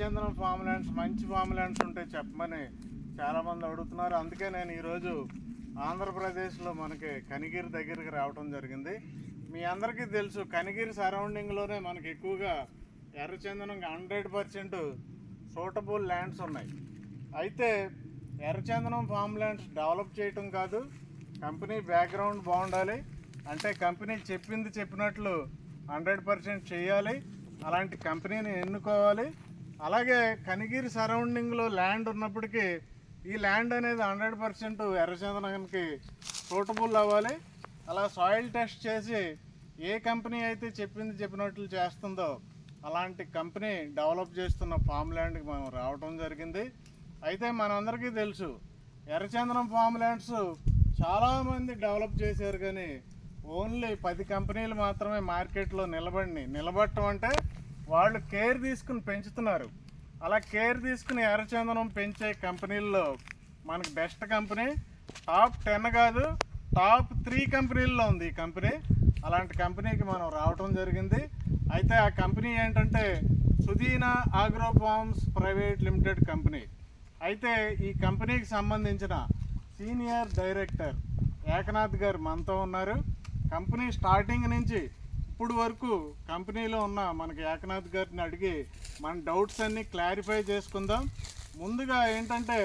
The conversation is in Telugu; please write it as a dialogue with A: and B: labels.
A: చంద్రం ఫామ్ ల్యాండ్స్ మంచి ఫామ్ ల్యాండ్స్ ఉంటే చెప్పమని చాలామంది అడుగుతున్నారు. అందుకే నేను ఈరోజు ఆంధ్రప్రదేశ్లో మనకి కనిగిరి దగ్గరికి రావడం జరిగింది. మీ అందరికీ తెలుసు కనిగిరి సరౌండింగ్లోనే మనకి ఎక్కువగా ఎర్రచందనం హండ్రెడ్ పర్సెంట్ సూటబుల్ ల్యాండ్స్ ఉన్నాయి. అయితే ఎర్రచందనం ఫామ్ ల్యాండ్స్ డెవలప్ చేయటం కాదు కంపెనీ బ్యాక్గ్రౌండ్ బాగుండాలి. అంటే కంపెనీ చెప్పింది చెప్పినట్లు హండ్రెడ్ పర్సెంట్ చేయాలి. అలాంటి కంపెనీని ఎన్నుకోవాలి. అలాగే కనిగిరి సరౌండింగ్లో ల్యాండ్ ఉన్నప్పటికీ ఈ ల్యాండ్ అనేది హండ్రెడ్ పర్సెంట్ ఎర్రచందనానికి సూటబుల్ అవ్వాలి. అలా సాయిల్ టెస్ట్ చేసి ఏ కంపెనీ అయితే చెప్పింది చెప్పినట్లు చేస్తుందో అలాంటి కంపెనీ డెవలప్ చేస్తున్న ఫామ్ ల్యాండ్కి మనం రావటం జరిగింది. అయితే మనందరికీ తెలుసు ఎర్రచందనం ఫామ్ ల్యాండ్స్ చాలామంది డెవలప్ చేశారు కానీ ఓన్లీ పది కంపెనీలు మాత్రమే మార్కెట్లో నిలబడి నిలబడటం అంటే వాళ్ళు కేర్ తీసుకుని పెంచుతున్నారు. అలా కేర్ తీసుకుని ఎర్రచందనం పెంచే కంపెనీల్లో మనకి బెస్ట్ కంపెనీ టాప్ టెన్ కాదు టాప్ త్రీ కంపెనీల్లో ఉంది ఈ కంపెనీ. అలాంటి కంపెనీకి మనం రావటం జరిగింది. అయితే ఆ కంపెనీ ఏంటంటే Sudina agro farms private limited company. అయితే ఈ కంపెనీకి సంబంధించిన సీనియర్ డైరెక్టర్ ఏకనాథ్ గారు మనతో ఉన్నారు. కంపెనీ స్టార్టింగ్ నుంచి ఇప్పుడు వరకు కంపెనీలో ఉన్న మనకి ఏకనాథ్ గారిని అడిగి మన డౌట్స్ అన్ని క్లారిఫై చేసుకుందాం. ముందుగా ఏంటంటే